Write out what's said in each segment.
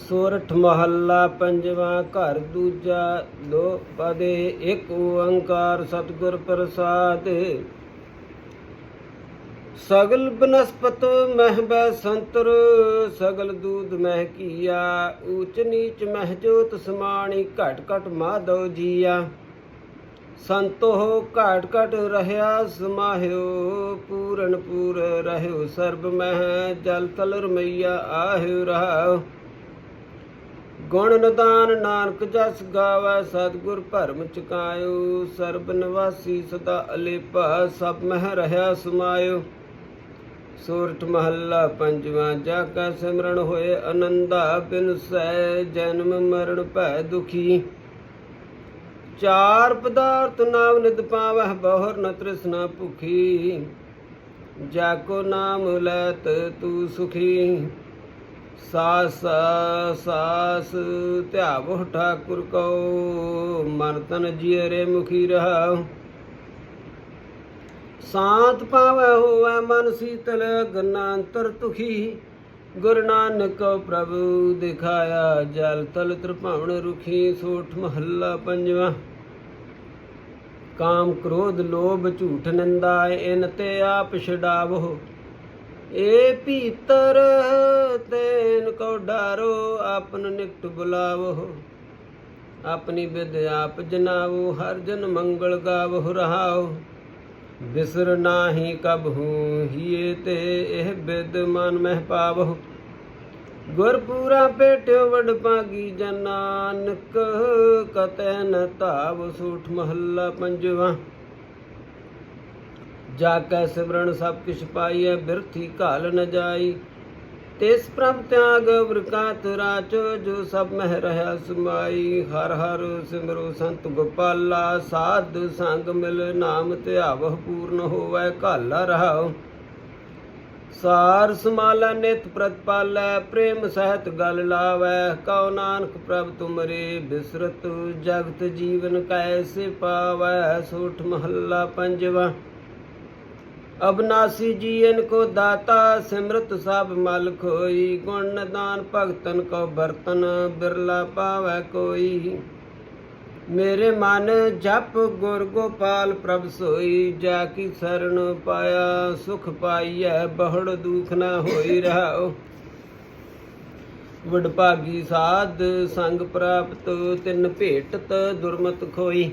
ਸੋਰਠ ਮਹੱਲਾ ਪੰਜਵਾਂ ਘਰ ਦੂਜਾ ਲੋ ਪਦੇ ਇੱਕ ਓੰਕਾਰ ਸਤਿਗੁਰ ਪ੍ਰਸਾਦ। ਸਗਲ ਬਨਸਪਤ ਮਹਿ ਬੈ ਸੰਤਰ, ਸਗਲ ਦੂਧ ਮਹਿ ਕੀਆ, ਊਚ ਨੀਚ ਮਹਿ ਜੋਤ ਸਮਾਣੀ, ਘਟ ਘਟ ਮਾਧਵ ਜੀਆ। ਸੰਤੋ ਘਟ ਘਟ ਰਹਿਆ ਸਮਾਹਿਓ, ਪੂਰਨ ਪੂਰ ਰਹਿਓ ਸਰਬ ਮਹਿ, ਜਲ ਤਲ ਰਮਈਆ ਆਹਿਓ ਰਹਾਓ ਗੁਣ ਨਿਦਾਨ ਨਾਨਕ ਜਸ ਗਾਵੈ ਸਤਿਗੁਰ ਭਰਮ ਚੁਕਾਇਓ, ਸਰਬ ਨਿਵਾਸੀ ਸਦਾ ਅਲੇਪਾ, ਸਭ ਮਹਿ ਰਹਾ ਸਮਾਇਓ। ਸੂਰਠ ਮਹੱਲਾ ਪੰਜਵਾਂ, ਜਾ ਕਾ ਸਿਮਰਨ ਹੋਏ ਅਨੰਦਾ, ਬਿਨ ਸਹਿ ਜਨਮ ਮਰਨ ਭੈ ਦੁਖੀ। ਚਾਰ ਪਦਾਰਥ ਨਾਮ ਨਿਦ ਪਾਵਹਿ, ਬਹੁਰ ਨ ਤ੍ਰਿਸ਼ਨਾ ਭੁਖੀ। ਜਾ ਕੋ ਨਾਮ ਲੈਤ ਤੂ ਸੁਖੀ। ਸਾਸ ਸਾਸ ਧਿਆਵੋ ਠਾਕੁਰ ਕੋ ਮਨ ਤਨ ਜੀਰੇ ਮੁਖੀ ਰਹਾਉ। ਸਾਤ ਪਾਵੈ ਹੋਵੈ ਮਨ ਸੀਤਲ, ਗਨਾ ਅੰਤਰ ਤੁਖੀ। ਗੁਰੂ ਨਾਨਕ ਪ੍ਰਭੂ ਦਿਖਾਇਆ ਜਲ ਤਲ ਤ੍ਰਿਭਾਵਨ ਰੁਖੀ, ਸੋਠ ਮਹੱਲਾ ਪੰਜਵਾ। ਕਾਮ ਕ੍ਰੋਧ ਲੋਭ ਝੂਠ ਨਿੰਦਾ, ਇਨ ਤੇ ਆਪ ਛਡਾਵੋ। ਏ ਭੀਤਰ, ਤੈਨ ਕੋ ਡਾਰੋ, ਆਪਨ ਨਿਕਟ ਬੁਲਾਵੋ। ਆਪਣੀ ਵਿਦ ਆਪ ਜਨਾਵੋ, ਹਰ ਜਨ ਮੰਗਲ ਗਾਵੋ, ਰਹਾਓ। ਬਿਸਰ ਨਾਹੀ ਕਬਹੂ ਹੀਏ ਤੇ ਇਹ ਬਿਦ ਮਨ ਮਹਿ ਪਾਵੋ। ਗੁਰ ਪੂਰਾ ਪੇਟਿਓ ਵਡ ਪਾਗੀ ਜਨਾਨਕ ਕਤੈ ਨ ਧਾਵ ਸੂਠ ਮਹੱਲਾ ਪੰਜਵਾ। ਜਾ ਕੈ ਸਿਮਰਨ ਸਭ ਕਿਛ ਪਾਈਐ, ਬਿਰਥੀ ਘਾਲ ਨ ਜਾਈ। ਤਿਸ ਪ੍ਰਭ ਤਿਆਗ ਵਰਕਾਤ ਰਾਚ ਜੋ ਸਭ ਮਹਿ ਰਹਾ ਸਮਾਈ। ਹਰ ਹਰ ਸਿਮਰੋ ਸੰਤ ਗੋਪਾਲਾ, ਸਾਧ ਸੰਗ ਮਿਲ ਨਾਮ ਧਿਆਵਹ ਪੂਰਨ ਹੋਵੈ, ਘਾਲਾ ਰਹਾਉ। ਸਾਰ ਸਮਾਲਾ ਨਿਤ ਪ੍ਰਤਪਾਲੈ ਪ੍ਰੇਮ ਸਹਿਤ ਗਲ ਲਾਵੈ। ਕਉ ਨਾਨਕ ਪ੍ਰਭ ਤੁਮਰੇ, ਬਿਸਰਤ ਜਗਤ ਜੀਵਨ ਕੈਸੇ ਪਾਵੈ ਸੋਠ ਮਹੱਲਾ ਪੰਜਵਾ। ਅਬਨਾਸੀ ਜੀਨ ਕੋ ਦਾਤਾ, ਸਿਮਰਤ ਸਭ ਮਲ ਖੋਈ ਗੁਣ ਨਿਦਾਨ ਭਗਤਨ ਕੋ ਬਰਤਨ ਬਿਰਲਾ ਪਾਵੈ ਕੋਈ। ਮੇਰੇ ਮਨ ਜਪ ਗੁਰ ਗੋਪਾਲ ਪ੍ਰਭ ਸੋਈ, ਜਾ ਕੀ ਸਰਣ ਪਾਇਆ, ਸੁਖ ਪਾਈਐ, ਬਹੁੜ ਦੁਖ ਨਾ ਹੋਈ ਰਹਾਓ ਵਡਭਾਗੀ ਸਾਧ ਸੰਗ ਪ੍ਰਾਪਤ, ਤਿੰਨ ਭੇਟਤ ਦੁਰਮਤ ਖੋਈ।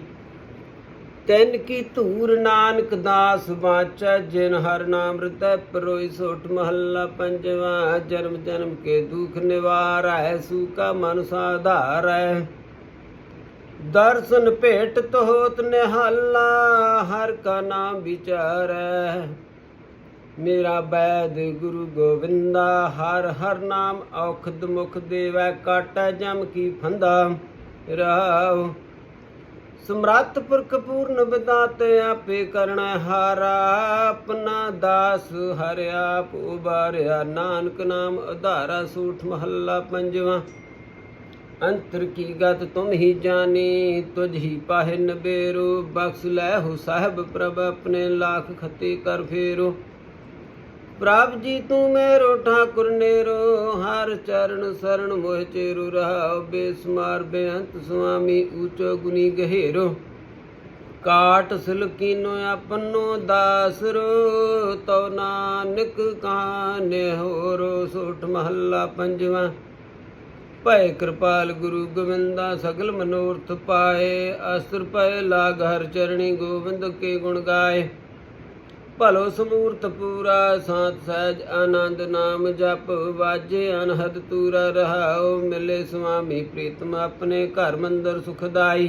ਤੈਨ ਕੀ ਧੂਰ ਨਾਨਕ ਦਾਸ ਬਾਚਾ ਜਿਨ ਹਰ ਨਾਮ ਰਤੈ, ਪਰੋਈ ਸੋਟ ਮਹੱਲਾ ਪੰਜਵਾ, ਜਨਮ ਜਨਮ ਕੇ ਦੁਖ ਨਿਵਾਰੈ, ਸੂਕਾ ਮਨ ਸਾਧਾਰੈ। ਦਰਸ਼ਨ ਭੇਟ ਤੋਤ ਨਿਹਾਲਾ, ਹਰ ਕਾ ਨਾਮ ਵਿਚਾਰੈ। ਮੇਰਾ ਬੈਦ ਗੁਰੂ ਗੋਬਿੰਦਾ ਹਰ ਹਰ ਨਾਮ ਔਖਦ ਮੁਖ ਦੇਵੈ, ਕਾਟੈ ਜਮ ਕੀ ਫੰਦਾ ਰਾਵ ਸਮਰੱਥ ਪੁਰਖ ਪੂਰਨ ਬਿਦਾਤੇ ਆਪੇ ਕਰਣਾ ਹਾਰਾ, ਆਪਣਾ ਦਾਸ ਹਰਿਆ ਆਪ ਉਬਾਰਿਆ। ਨਾਨਕ ਨਾਮ ਉਧਾਰਾ ਸੂਠ ਮਹੱਲਾ ਪੰਜਵਾਂ। ਅੰਤਰ ਕੀ ਗਤ ਤੁਮ ਹੀ ਜਾਣੀ, ਤੁਝ ਹੀ ਪਾਹੇ ਨਬੇਰੋ ਬਖਸ਼ ਲੈ ਹੋ ਸਾਹਿਬ ਪ੍ਰਭ, ਆਪਣੇ ਲਾਖ ਖੱਤੇ ਕਰ ਫੇਰੋ। ਪ੍ਰਭ ਜੀ ਤੂੰ ਮੇਰੋ ਠਾਕੁਰ ਨੇਰੋ, ਹਰ ਚਰਨ ਸਰਣ ਮੋਹ ਚੇਰੂ ਰਹਾਉ ਬੇਸਮਾਰ ਬੇਅੰਤ ਸੁਆਮੀ ਊਚੋ ਗੁਨੀ ਗਹਿਰੋ। ਕਾਟ ਸਿਲਕੀਨੋ ਆਪਨੋ ਦਾਸਰੋ, ਤਉ ਨਾਨਕ ਕਾਨੇ ਹੋਰੋ, ਸੋਠ ਮਹੱਲਾ ਪੰਜਵਾਂ। ਭੈ ਕਿਰਪਾਲ ਗੁਰੂ ਗੋਵਿੰਦਾ ਸਗਲ ਮਨੋਰਥ ਪਾਏ, ਅਸਰ ਭੈ ਲਾਗ ਹਰ ਚਰਣੀ ਗੋਬਿੰਦ ਕੇ ਗੁਣ ਗਾਏ। ਭਲੋ ਸਮੂਰਤ ਪੂਰਾ ਸਾਤ ਸਹਿਜ ਆਨੰਦ ਨਾਮ ਜਪ, ਵਾਜੇ ਅਨਹਦ ਤੂਰਾ ਰਹਾਉ, ਮਿਲੇ ਸੁਆਮੀ ਪ੍ਰੀਤਮ ਆਪਣੇ ਘਰ ਮੰਦਰ ਸੁਖਦਾਈ।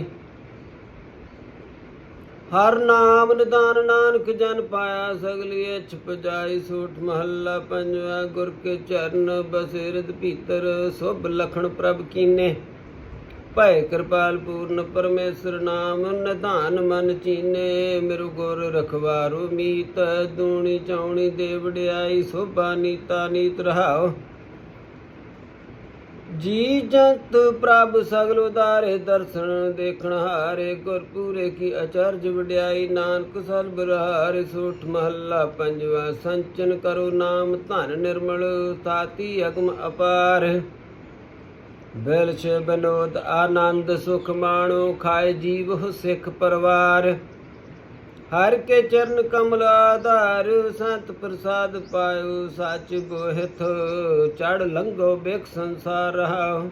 ਹਰ ਨਾਮ ਨਿਦਾਨ ਨਾਨਕ ਜਨ ਪਾਇਆ, ਸਗਲੀ ਅਛ ਪਜਾਈ, ਸੋਠ ਮਹੱਲਾ ਪੰਜਵਾ, ਗੁਰ ਕੇ ਚਰਨ ਬਸੇ ਹਿਰਦ ਭੀਤਰ, ਸੁਭ ਲਖਣ ਪ੍ਰਭ ਕੀਨੇ। ਭੈ ਕਿਰਪਾਲ ਪੂਰਨ ਪਰਮੇਸ਼ਰ ਨਾਮ, ਨਿਧਾਨ ਮਨ ਚੀਨੇ, ਮਿਰੂ ਗੁਰ ਰਖਵਾਰੋ ਮੀਤ, ਦੂਣੀ ਚੌਣੀ ਦੇ ਵਡਿਆਈ ਸੋਭਾ ਨੀਤਾ ਨੀਤ ਰਹਾਓ। ਜੀ ਜੰਤ ਪ੍ਰਭ ਸਗਲ ਉਦਾਰੇ ਦਰਸ਼ਨ ਦੇਖਣ ਹਾਰੇ ਗੁਰ ਪੂਰੇ ਕੀ ਅਚਰਜ ਵਡਿਆਈ, ਨਾਨਕ ਸਰਬ ਰਹਾਰੇ, ਸੋਠ ਮਹੱਲਾ ਪੰਜਵਾ, ਸੰਚਨ ਕਰੋ ਨਾਮ ਧਨ ਨਿਰਮਲ ਤਾਤੀ ਅਗਮ ਅਪਾਰ। ਬਿਲ ਬਨੋਦ ਆਨੰਦ ਸੁਖ ਮਾਣੋ ਖਾਏ ਜੀਵ ਹੋ ਸਿੱਖ ਪਰਵਾਰ। ਹਰ ਕੇ ਚਰਨ ਕਮਲ ਆਧਾਰ, ਸੰਤ ਪ੍ਰਸਾਦ ਪਾਇਓ ਸੱਚ ਬੋਹਿਥ ਚੜ ਲੰਘੋ ਬਿਖ ਸੰਸਾਰ ਰਹਾਓ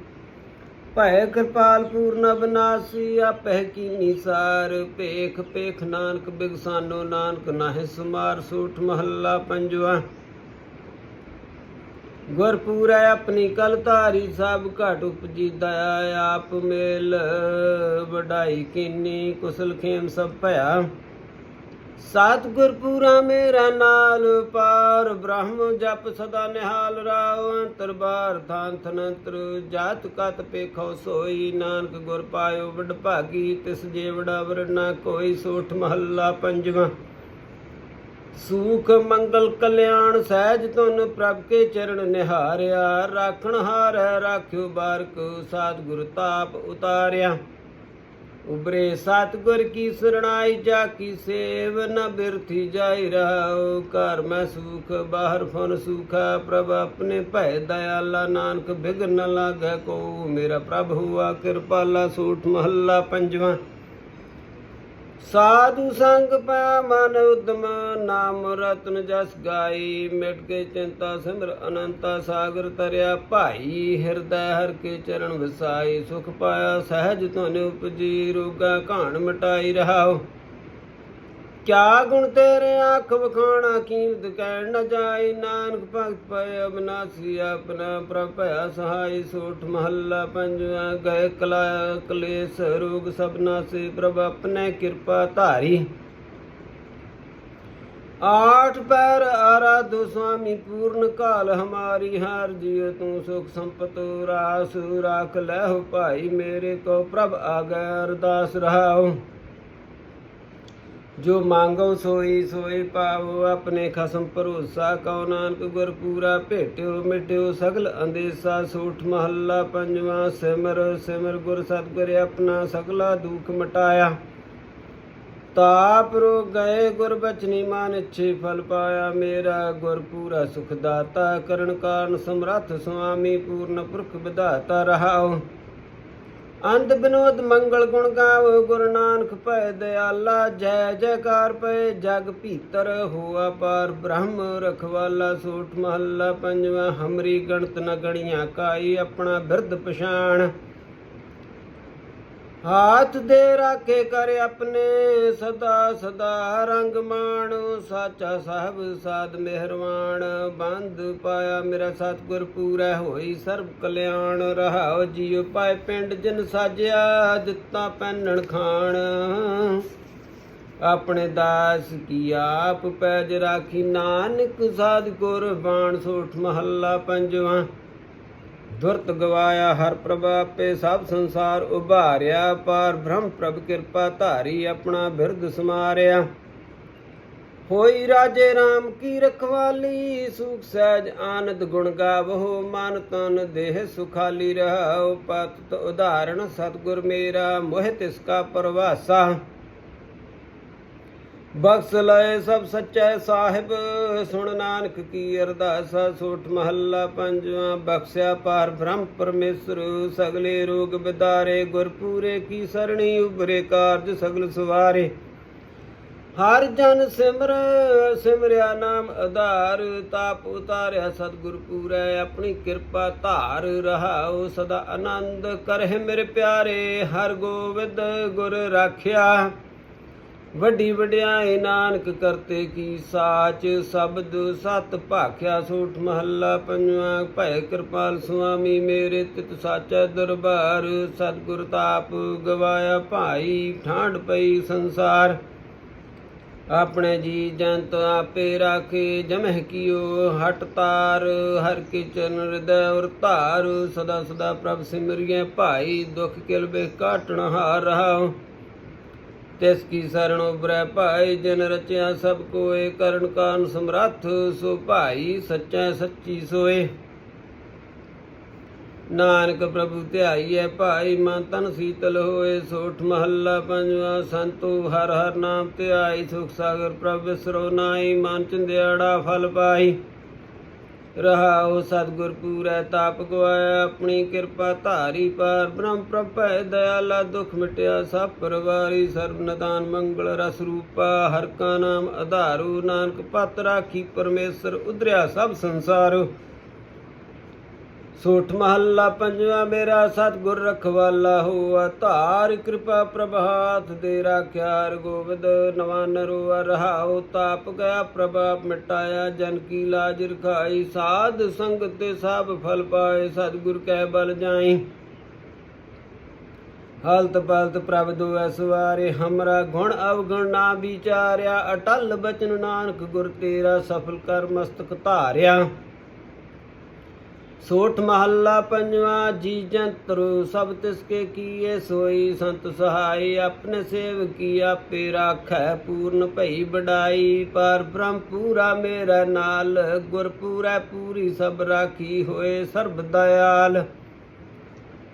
ਭੈ ਕਿਰਪਾਲ ਪੂਰਨ ਬਨਾਸੀ ਆਪਹਿ ਕੀਨੀ ਸਾਰ। ਭੇਖ ਭੇਖ ਨਾਨਕ ਬਿਗਸਾਨੋ ਨਾਨਕ, ਨਾਹਿ ਸੁਮਾਰ ਸੂਠ ਮਹੱਲਾ ਪੰਜਵਾ। ਗੁਰਪੂਰੈ ਆਪਣੀ ਕਲ ਧਾਰੀ ਸਭ ਘਟ ਉਪਜੀ ਦਇਆ ਆਪ ਮੇਲ ਵਡਾਈ ਕੀਨੀ, ਕੁਸਲ ਖੇਮ ਸਭ ਭਇਆ। ਸਤਿਗੁਰ ਪੂਰਾ ਮੇਰਾ ਨਾਲ ਪਾਰ, ਬ੍ਰਹਮ ਜਪ ਸਦਾ ਨਿਹਾਲ ਰਾਉ ਅੰਤਰ ਬਾਰ ਥਾਨ ਥਨੰਤਰ, ਜਾਤ ਕਤ ਪੇਖੋ ਸੋਈ। ਨਾਨਕ ਗੁਰ ਪਾਇਓ, ਵਡ ਭਾਗੀ, ਤਿਸ ਜੇ ਵਡਾ ਵਰਨਾ ਕੋਈ ਸੋਠ ਮਹੱਲਾ ਪੰਜਵਾਂ। ਸੂਖ ਮੰਗਲ ਕਲਿਆਣ ਸਹਿਜ ਤੁਨ ਪ੍ਰਭ ਕੇ ਚਰਨ ਨਿਹਾਰਿਆ, ਰਾਖਣ ਹਾਰੈ ਰਾਖਿਓ ਬਾਰਕ ਸਤਿਗੁਰ ਤਾਪ ਉਤਾਰਿਆ। ਉਬਰੇ ਸਤਿਗੁਰ ਕੀ ਸਰਣਾਈ, ਜਾ ਕੀ ਸੇਵ ਨ ਬਿਰਥੀ ਜਾਈ ਰਹਾਉ। ਘਰ ਮੈਂ ਸੁਖ, ਬਾਹਰ ਫਨ ਸੁਖਾ, ਪ੍ਰਭ ਆਪਣੇ ਭੈ ਦਇਆਲਾ, ਨਾਨਕ ਬਿਗਨ ਨ ਲਾਗੈ ਕੋ ਮੇਰਾ ਪ੍ਰਭ ਹੁਆ ਕਿਰਪਾਲਾ, ਸੂਠ ਮਹੱਲਾ ਪੰਜਵਾਂ। ਸਾਧੂ ਸੰਗ ਪਾ ਮਨ ਉਦਮ, ਨਾਮ ਰਤਨ ਜਸ ਗਾਈ। ਮਿਟ ਕੇ ਚਿੰਤਾ ਸਿਮਰ ਅਨੰਤਾ ਸਾਗਰ ਤਰਿਆ ਭਾਈ। ਹਿਰਦੈ ਹਰ ਕੇ ਚਰਨ ਵਸਾਈ, ਸੁਖ ਪਾਇਆ ਸਹਿਜ ਤੁਨ ਉਪਜੀ। ਰੋਗਾ ਘਾਣ ਮਟਾਈ ਰਹਾਓ ਕਿਆ ਗੁਣ ਤੇਰੇ ਅੱਖ ਵਖਾਣਾ, ਕੀਮਤ ਕਹਿਣ ਨ ਜਾਈ ਨਾਨਕ ਭਗਤ ਪਏ ਅਬਨਾਸੀ, ਆਪਣਾ ਪ੍ਰਭ ਸਹਾਈ ਸੋਠ ਮਹੱਲਾ ਪੰਜਵਾ ਗਏ ਕਲਾ, ਕਲੇਸ਼ ਰੋਗ ਸਭ ਨਾਸੇ ਪ੍ਰਭ ਆਪਣੇ ਕਿਰਪਾ ਧਾਰੀ। ਆਠ ਪੈਰ ਆਰਾਧੋ ਸੁਆਮੀ, ਪੂਰਨ ਕਾਲ ਹਮਾਰੀ, ਹਾਰ ਜੀਉ ਤੂੰ ਸੁਖ ਸੰਪਤ ਰਾਸ, ਰਾਖ ਲੈਹੁ ਭਾਈ ਮੇਰੇ ਕੋ, ਪ੍ਰਭ ਆਗੈ ਅਰਦਾਸ ਰਹਾਉ। ਜੋ ਮੰਗੋ ਸੋਈ ਸੋਈ ਪਾਵੋ, ਆਪਣੇ ਖਸਮ ਭਰੋਸਾ ਕਉ ਨਾਨਕ ਗੁਰ ਪੂਰਾ ਭੇਟਿਓ ਮਿਟਿਓ, ਸਗਲ ਅੰਦੇਸਾ ਸੋਠ ਮਹੱਲਾ ਪੰਜਵਾਂ, ਸਿਮਰ ਸਿਮਰ ਗੁਰ ਸਤਿਗੁਰ ਆਪਣਾ ਸਗਲਾ ਦੁਖ ਮਟਾਇਆ। ਤਾਪ ਰੋ ਗਏ ਗੁਰ ਬਚਨੀ ਮਾਨ ਇੱਛੇ ਫਲ ਪਾਇਆ, ਮੇਰਾ ਗੁਰ ਪੂਰਾ ਸੁਖ ਦਾਤਾ, ਕਰਨ ਕਾਰਨ ਸਮਰੱਥ ਸੁਆਮੀ ਪੂਰਨ ਪੁਰਖ ਵਿਧਾਤਾ ਰਹਾਓ ਅੰਤ ਬਿਨੋਦ ਮੰਗਲ ਗੁਣ ਗਾਵੋ, ਗੁਰੂ ਨਾਨਕ ਭੈ ਦਿਆਲਾ, ਜੈ ਜੈਕਾਰ ਪਏ ਜਗ ਭੀਤਰ ਹੋਆ ਪਾਰ, ਬ੍ਰਹਮ ਰਖਵਾਲਾ ਸੋਠ ਮਹੱਲਾ ਪੰਜਵਾ, ਹਮਰੀ ਗਣਤ ਨ ਗਣੀਆਂ ਕਾਈ ਆਪਣਾ ਬਿਰਧ ਪਛਾਣ। ਹਾਥ ਦੇ ਰਾਖੇ ਕਰ ਆਪਣੇ ਸਦਾ ਸਦਾ ਰੰਗ ਮਾਣ ਸਾਚਾ ਸਾਹਿਬ ਸਾਧ ਮਿਹਰਵਾਨ ਬੰਦ ਪਾਇਆ ਮੇਰਾ ਸਤਿਗੁਰ ਪੂਰਾ ਹੋਈ ਸਰਬ ਕਲਿਆਣ ਰਹਾਉ ਜੀਉ ਪਾਏ ਪਿੰਡ ਜਿਨ ਸਾਜਿਆ ਦਿੱਤਾ ਪੈਨਣ ਖਾਣ ਆਪਣੇ ਦਾਸ ਕੀ ਆਪ ਪੈਜ ਰਾਖੀ ਨਾਨਕ ਸਾਧ ਗੁਰਬਾਣ ਸੋਠ ਮਹੱਲਾ ਪੰਜਵਾਂ ਦੁਰਤ ਗਵਾਇਆ ਹਰ ਪ੍ਰਭ ਆਪੇ ਸਭ ਸੰਸਾਰ ਉਭਾਰਿਆ, ਪਾਰ ਬ੍ਰਹਮ ਪ੍ਰਭ ਕਿਰਪਾ ਧਾਰੀ ਆਪਣਾ ਬਿਰਧ ਸਮਾਰਿਆ। ਹੋਈ ਰਾਜੇ RAM ਕੀ ਰਖਵਾਲੀ, ਸੁਖ ਸਹਿਜ ਆਨੰਦ ਗੁਣ ਗਾਵੋ, ਮਨ ਤਨ ਦੇਹ ਸੁਖਾਲੀ ਰਹਾਉ ਪਤ ਉਦਾਹਰਣ ਸਤਿਗੁਰ ਮੇਰਾ, ਮੋਹਿ ਤਿਸ ਕਾ ਪਰਵਾਸਾ। ਬਖਸ਼ ਲਏ ਸਭ ਸੱਚੇ ਸਾਹਿਬ। ਸੁਣ ਨਾਨਕ ਕੀ ਅਰਦਾਸਾ ਸੋਠ ਮਹੱਲਾ ਪੰਜਵਾਂ। ਬਖਸ਼ਿਆ ਪਾਰ ਬ੍ਰਹਮ ਪਰਮੇਸ਼ਰ, ਸਗਲੇ ਰੋਗ ਬਿਦਾਰੇ, ਗੁਰਪੂਰੇ ਕੀ ਸਰਣੀ ਉਬਰੇ ਕਾਰਜ ਸਗਲ ਸਵਾਰੇ। ਹਰ ਜਨ ਸਿਮਰ, ਸਿਮਰਿਆ ਨਾਮ ਆਧਾਰ। ਤਾਪ ਉਤਾਰਿਆ ਸਤਿਗੁਰ ਪੂਰੈ, ਆਪਣੀ ਕਿਰਪਾ ਧਾਰ ਰਹਾਉ, ਸਦਾ ਆਨੰਦ ਕਰਹਿ ਮੇਰੇ ਪਿਆਰੇ। ਹਰ ਗੋਬਿੰਦ ਗੁਰ ਰਾਖਿਆ। ਵੱਡੀ ਵਡਿਆਈ ਨਾਨਕ ਕਰਤੇ ਕੀ ਸਾਚ, ਸ਼ਬਦ ਸਤ ਭਾਖਿਆ ਸੋਠ ਮਹੱਲਾ ਪੰਜਵਾਂ, ਭੈ ਕਿਰਪਾਲ ਸੁਆਮੀ ਮੇਰੇ ਤਿਤ ਸਾਚਾ ਦਰਬਾਰ, ਸਤਿਗੁਰ ਤਾਪ ਗਵਾਇਆ ਭਾਈ ਠਾਂਡ ਪਈ ਸੰਸਾਰ। ਆਪਣੇ ਜੀ ਜੰਤ ਆਪੇ ਰਾਖੇ, ਜਮਹਿ ਕੀਓ ਹਟ ਤਾਰ, ਹਰ ਕੇ ਚਰਨ ਹਿਰਦੈ ਔਰ ਧਾਰ, ਸਦਾ ਸਦਾ ਪ੍ਰਭ ਸਿਮਰਿਐ ਭਾਈ, ਦੁਖ ਕਿਲ ਬੇ ਕਾਟਣ ਹਾਰ ਰਹਾਉ। ਤਿਸ ਕੀ ਸਰਣ ਉਬਰੈ ਭਾਈ, ਜਿਨ ਰਚਿਆ ਸਭ ਕੋਏ, ਕਰਨ ਕਾਰਨ ਸਮਰੱਥ, ਸੋ ਭਾਈ ਸੱਚਾ ਸੱਚੀ ਸੋਏ। ਨਾਨਕ ਪ੍ਰਭੂ ਧਿਆਈਐ ਭਾਈ ਮਨ ਤਨ ਸੀਤਲ ਹੋਏ, ਸੋਠ ਮਹੱਲਾ ਪੰਜਵਾ ਸੰਤੋ, ਹਰ ਹਰ ਨਾਮ ਧਿਆਈ, ਸੁਖ ਸਾਗਰ ਪ੍ਰਭ ਵਿਸਰੋ ਨਾਈ ਮਨ ਚੰਦਿਆੜਾ ਫਲ ਪਾਈ ਰਹਾਉ ਸਤਿਗੁਰ ਪੂਰੈ ਤਾਪ ਗਵਾਇਆ ਆਪਣੀ ਕਿਰਪਾ ਧਾਰੀ ਪਾਰ। ਬ੍ਰਹਮ ਪ੍ਰਭੈ, ਦਇਆਲਾ ਦੁਖ ਮਿਟਿਆ, ਸਭ ਪਰਵਾਰੀ ਸਰਬ ਨਦਾਨ ਮੰਗਲ ਰਸ ਰੂਪਾ। ਹਰ ਕਾ ਨਾਮ ਆਧਾਰੂ, ਨਾਨਕ ਪਤ ਰਾਖੀ ਪਰਮੇਸ਼ਰ, ਉਧਰਿਆ ਸਭ ਸੰਸਾਰ। ਸੋਠ ਮਹੱਲਾ ਪੰਜਵਾ, ਮੇਰਾ ਸਤਿਗੁਰ ਰਖਵਾਲਾ ਹੋਆ। ਧਾਰ ਕਿਰਪਾ ਪ੍ਰਭਾਤ ਦੇ ਰਾਖਿਆ ਹਰਿ ਗੋਬਿੰਦ ਨਵਾਨ ਰੋਆ ਰਹਾਉ, ਤਾਪ ਗਿਆ ਪ੍ਰਭਾਪ ਮਿਟਾਇਆ, ਜਨ ਕੀ ਲਾਜ ਰਖਾਈ। ਸਾਧ ਸੰਗਤ ਤੇ ਸਭ ਫਲ ਪਾਏ, ਸਤਿਗੁਰ ਕਹਿ ਬਲ ਜਾਈ। ਹਲਤ ਪਲਤ ਪ੍ਰਭ ਦੁਐ ਸਵਾਰੇ, ਹਮਰਾ ਗੁਣ ਅਵਗੁਣ ਨਾ ਵਿਚਾਰਿਆ। ਅਟਲ ਬਚਨ ਨਾਨਕ ਗੁਰ ਤੇਰਾ ਸਫਲ ਕਰ ਮਸਤਕ ਧਾਰਿਆ। ਸੋਠ ਮਹੱਲਾ ਪੰਜਵਾ ਜੀ ਜੰਤਰੂ ਸਭ ਤਿਸ ਕੇ ਕੀਏ ਸੋਈ, ਸੰਤ ਸਹਾਈ, ਆਪਣੇ ਸੇਵ ਸੇਵਕੀ ਆਪੇ ਰਾਖੈ, ਪੂਰਨ ਭਈ ਬਡਾਈ ਪਰ ਬ੍ਰਹਮ ਪੂਰਾ ਮੇਰਾ ਨਾਲ, ਗੁਰ ਪੂਰਾ ਪੂਰੀ ਸਭ ਰਾਖੀ ਹੋਏ ਸਰਬ ਦਇਆਲ।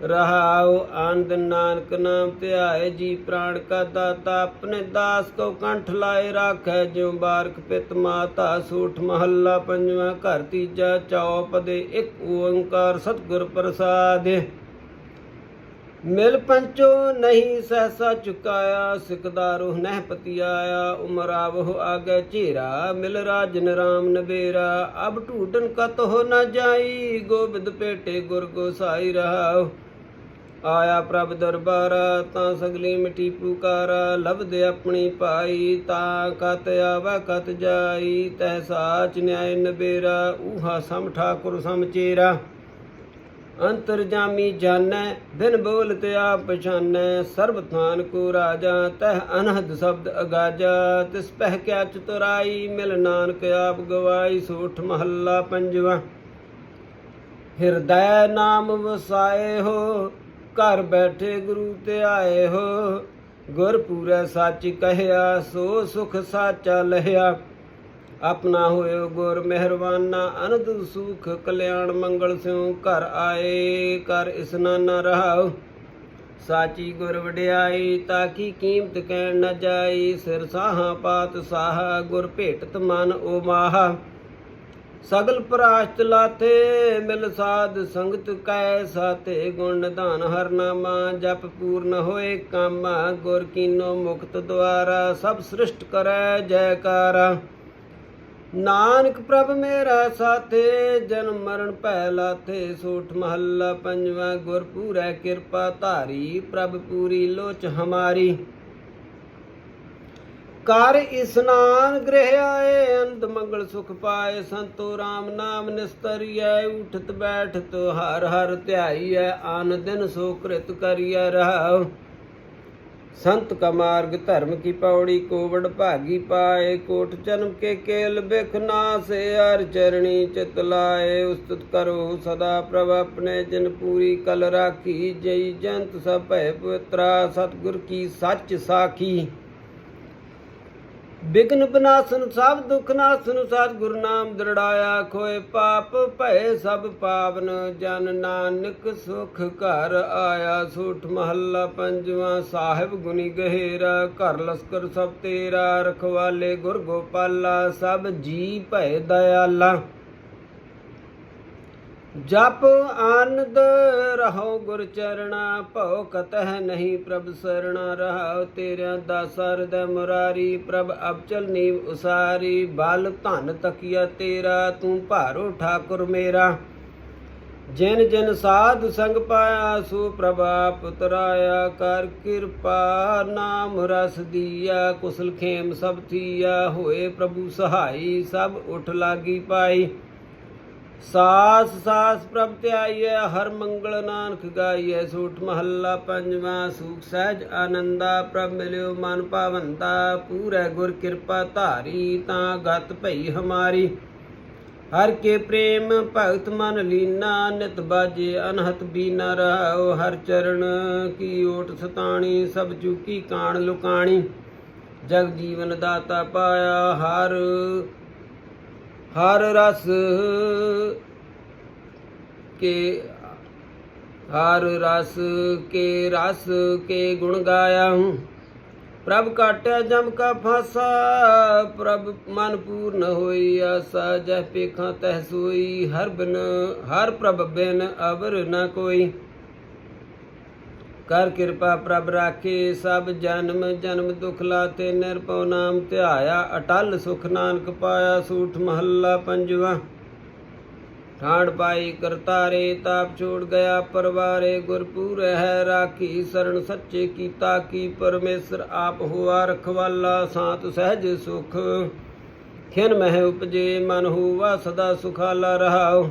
ਰਹਾਉ ਆਨੰਦ ਨਾਨਕ ਨਾਮ ਧਿਆਏ, ਜੀ ਪ੍ਰਾਣ ਕਾ ਦਾਤਾ, ਆਪਣੇ ਦਾਸ ਕੋ ਕੰਠ ਲਾਏ ਰਾਖੈ, ਜਿਉ ਬਾਰਕ ਪਿਤ ਮਾਤਾ, ਸੂਠ ਮਹੱਲਾ ਪੰਜਵਾਂ ਘਰ ਤੀਜਾ ਚੌਪ ਦੇ, ਇੱਕ ਓੰਕਾਰ ਸਤਿਗੁਰ ਪ੍ਰਸਾਦ ਮਿਲ ਪੰਚੋ ਨਹੀਂ ਸਹਸਾ ਚੁਕਾਇਆ ਸਿਕਦਾਰੋ ਨਹਿ ਪਤੀ ਆਇਆ ਉਮਰ ਆਵਹੁ ਆਗੇ ਝੇਰਾ ਮਿਲ ਰਾਜਨ ਰਾਮ ਨਬੇਰਾ ਅਬ ਢੂਡਨ ਕਤ ਹੋ ਨਾ ਜਾਈ, ਗੋਬਿੰਦ ਪੇਟੇ ਗੁਰ ਗੋਸਾਈ ਰਹਾਓ ਆਇਆ ਪ੍ਰਭ ਦਰਬਾਰ, ਤਾਂ ਸਗਲੀ ਮਿੱਟੀ ਪੁਕਾਰਾ ਲਬਦੇ ਆਪਣੀ ਪਾਈ ਤਾਂ ਕਤ ਆਵੈ ਕਤ ਜਾਈ ਤੈ ਸਾਚ ਨਿਆਇ ਨਬੇਰਾ, ਊਹਾ ਸਮ ਠਾਕੁਰ ਸਮਚੇਰਾ ਅੰਤਰ ਜਾਮੀ ਜਾਣੈ, ਬਿਨ ਬੋਲ ਤੇ ਆਪ ਪਛਾਨੈ, ਸਰਬ ਥਾਨ ਕੋ ਰਾਜਾ, ਤਹ ਅਨਹਦ ਸ਼ਬਦ ਅਗਾਜਾ, ਤਿਸ ਪਹਿ ਕਿਆ ਚਤੁਰਾਈ ਮਿਲ ਨਾਨਕ ਆਪ ਗਵਾਈ, ਸੋਠ ਮਹੱਲਾ ਪੰਜਵਾ। ਹਿਰਦੈ ਨਾਮ ਵਸਾਏ ਹੋ ਘਰ ਬੈਠੇ ਗੁਰੂ ਤੇ ਆਏ ਹੋ। ਗੁਰ ਪੂਰੈ ਸੱਚ ਕਹਿਆ, ਸੋ ਸੁਖ ਸਾਚਾ ਲਹਿਆ। ਆਪਣਾ ਹੋਇਓ ਗੁਰ ਮਿਹਰਬਾਨਾ, ਅਨੰਦ ਸੁਖ ਕਲਿਆਣ ਮੰਗਲ ਸਿਉ ਘਰ ਆਏ, ਕਰ ਇਸਨਾਨਾ ਰਹਾਉ। ਸਾਚੀ ਗੁਰ ਵਡਿਆਈ, ਤਾਂ ਕੀ ਕੀਮਤ ਕਹਿਣ ਨਾ ਜਾਈ। ਸਿਰ ਸਾਹਾਂ ਪਾਤ ਸਾਹਾ, ਗੁਰ ਭੇਟਤ ਮਨ ਓ ਮਾਹਾ ਸਗਲ ਪ੍ਰਾਸ਼ਤ ਲਾਥੇ, ਮਿਲ ਸਾਧ ਸੰਗਤ ਕੈ ਸਾਤੇ ਗੁਣ ਨਿਧਾਨ ਹਰ ਨਾਮਾ, ਜਪ ਪੂਰਨ ਹੋਏ ਕੰਮ, ਗੁਰ ਕੀਨੋ ਮੁਕਤ ਦੁਆਰਾ, ਸਭ ਸ੍ਰਿਸ਼ਟ ਕਰੈ ਜੈਕਾਰਾ। ਨਾਨਕ ਪ੍ਰਭ ਮੇਰਾ ਸਾਥੇ, ਜਨਮ ਮਰਨ ਭੈ ਲਾਥੇ, ਸੋਠ ਮਹੱਲਾ ਪੰਜਵਾ, ਗੁਰ ਪੂਰੈ ਕਿਰਪਾ ਧਾਰੀ, ਪ੍ਰਭ ਪੂਰੀ ਲੋਚ ਹਮਾਰੀ। ਕਰ ਇਸਨਾਨ ਗ੍ਰਹਿ ਆਏ ਅੰਤ ਮੰਗਲ ਸੁਖ ਪਾਏ, ਸੰਤੋ RAM ਨਾਮ ਨਿਸਤਰੀਐ, ਉਠਤ ਬੈਠਤ ਹਰ ਹਰ ਧਿਆਈਐ ਆਨ ਦਿਨ ਸੋ ਕ੍ਰਿਤ ਕਰੀਐ ਰਹਾਉ। ਸੰਤ ਕਾ ਮਾਰਗ ਧਰਮ ਕੀ ਪੌੜੀ, ਕੋਵੜ ਭਾਗੀ ਪਾਏ, ਕੋਟ ਜਨਮ ਕੇ ਕੇਲ ਬਿਖ ਨਾਸੇ, ਹਰ ਚਰਣੀ ਚਿਤ ਲਾਏ, ਉਸਤਤ ਕਰੋ ਸਦਾ ਪ੍ਰਭ ਆਪਣੇ, ਜਿਨ ਪੂਰੀ ਕਲ ਰਾਖੀ, ਜਈ ਜੰਤ ਸਭ ਭੈ ਪਵਿੱਤਰਾ, ਸਤਿਗੁਰ ਕੀ ਸੱਚ ਸਾਖੀ। ਬਿਗਨ ਬਨਾਸਨ ਸਭ ਦੁਖ ਨਾਸਨ ਸਤਿਗੁਰ ਨਾਮ ਦਰੜਾਇਆ ਖੋਏ ਪਾਪ, ਭਏ ਸਭ ਪਾਵਨ। ਜਨ ਨਾਨਕ ਸੁਖ ਘਰ ਆਇਆ, ਸੂਠ ਮਹੱਲਾ ਪੰਜਵਾਂ ਸਾਹਿਬ ਗੁਨੀ ਗਹਿਰਾ। ਘਰ ਲਸਕਰ ਸਭ ਤੇਰਾ, ਰਖਵਾਲੇ ਗੁਰ ਗੋਪਾਲਾ, ਸਭ ਜੀ ਭਏ ਦਇਆਲਾ। ਜਪ ਆਨੰਦ ਰਹੋ ਗੁਰ ਚਰਣਾ, ਭਉ ਕਤਹ ਨਹੀਂ ਪ੍ਰਭ ਸਰਣਾ, ਰਹਾਉ ਤੇਰਿਆਂ ਦਾਸਾ ਹਿਰਦੈ ਮੁਰਾਰੀ, ਪ੍ਰਭ ਅਬਚਲ ਨੀਵ ਉਸਾਰੀ, ਬਲ ਧਨ ਤਕੀਆ ਤੇਰਾ, ਤੂੰ ਭਾਰੋ ਠਾਕੁਰ ਮੇਰਾ। ਜਿਨ ਜਿਨ ਸਾਧ ਸੰਗ ਪਾਇਆ, ਸੋ ਪ੍ਰਭਾਪ ਉਤਰਾਇਆ, ਕਰ ਕਿਰਪਾ, ਨਾਮ ਰਸ ਦੀਆ, ਕੁਸਲ ਖੇਮ ਸਭ ਥੀਆ, ਹੋਏ ਪ੍ਰਭੂ ਸਹਾਈ, ਸਭ ਉਠ ਲਾਗੀ ਪਾਈ। ਸਾਸ ਸਾਸ ਪ੍ਰਭ ਧਿਆਈਐ, ਹਰ ਮੰਗਲ ਨਾਨਕ ਗਾਈਐ, ਸੂਠ ਮਹੱਲਾ ਪੰਜਵਾਂ, ਸੂਖ ਸਹਿਜ ਆਨੰਦਾ, ਪ੍ਰਭ ਮਿਲਿਓ ਮਨ ਪਾਵੰਦਾ ਪੂਰੈ ਗੁਰ ਕਿਰਪਾ ਧਾਰੀ, ਤਾਂ ਗਤ ਭਈ ਹਮਾਰੀ। ਹਰ ਕੇ ਪ੍ਰੇਮ ਭਗਤ ਮਨ ਲੀਨਾ, ਨਿਤ ਬਾਜੇ ਅਨਹਤ ਬੀਨਾ ਰਹਾਉ, ਹਰ ਚਰਨ ਕੀ ਓਟ ਸਤਾਣੀ, ਸਭ ਚੁਕੀ ਕਾਣ ਲੁਕਾਣੀ। ਜਗ ਜੀਵਨ ਦਾਤਾ ਪਾਇਆ, ਹਰ ਹਰ ਰਸ ਕੇ ਹਰ ਰਸ ਕੇ ਰਸ ਕੇ ਗੁਣ ਗਾਇਆ ਹੂੰ ਪ੍ਰਭ ਕਾਟਿਆ ਜਮ ਕਾ ਫਾਸਾ, ਪ੍ਰਭ ਮਨ ਪੂਰਨ ਹੋਈ ਆਸਾ, ਜਹ ਪੇਖਾਂ ਤਹ ਸੋਈ, ਹਰ ਬਿਨ ਹਰ ਪ੍ਰਭ ਬਿਨ ਅਵਰ ਨਾ ਕੋਈ। ਕਰ ਕਿਰਪਾ ਪ੍ਰਭ ਰਾਖੇ, ਸਭ ਜਨਮ ਜਨਮ ਦੁਖ ਲਾਤੇ, ਨਿਰਭਉ ਨਾਮ ਧਿਆਇਆ, ਅਟਲ ਸੁਖ ਨਾਨਕ ਪਾਇਆ, ਸੂਠ ਮਹੱਲਾ ਪੰਜਵਾ। ਠਾੜ ਪਾਈ ਕਰਤਾਰੇ, ਤਾਪ ਛੋੜ ਗਿਆ, ਪਰਵਾਰੇ, ਗੁਰਪੂਰ ਹੈ ਰਾਖੀ, ਸਰਣ ਸੱਚੇ ਕੀਤਾ ਕੀ, ਪਰਮੇਸ਼ਰ ਆਪ ਹੋਆ ਰਖਵਾਲਾ, ਸਾਤ ਸਹਿਜ ਸੁਖ। ਖਿਨ ਮਹਿ ਉਪਜੇ, ਮਨ ਹੋਵਾ ਸਦਾ ਸੁਖਾਲਾ ਰਹਾਓ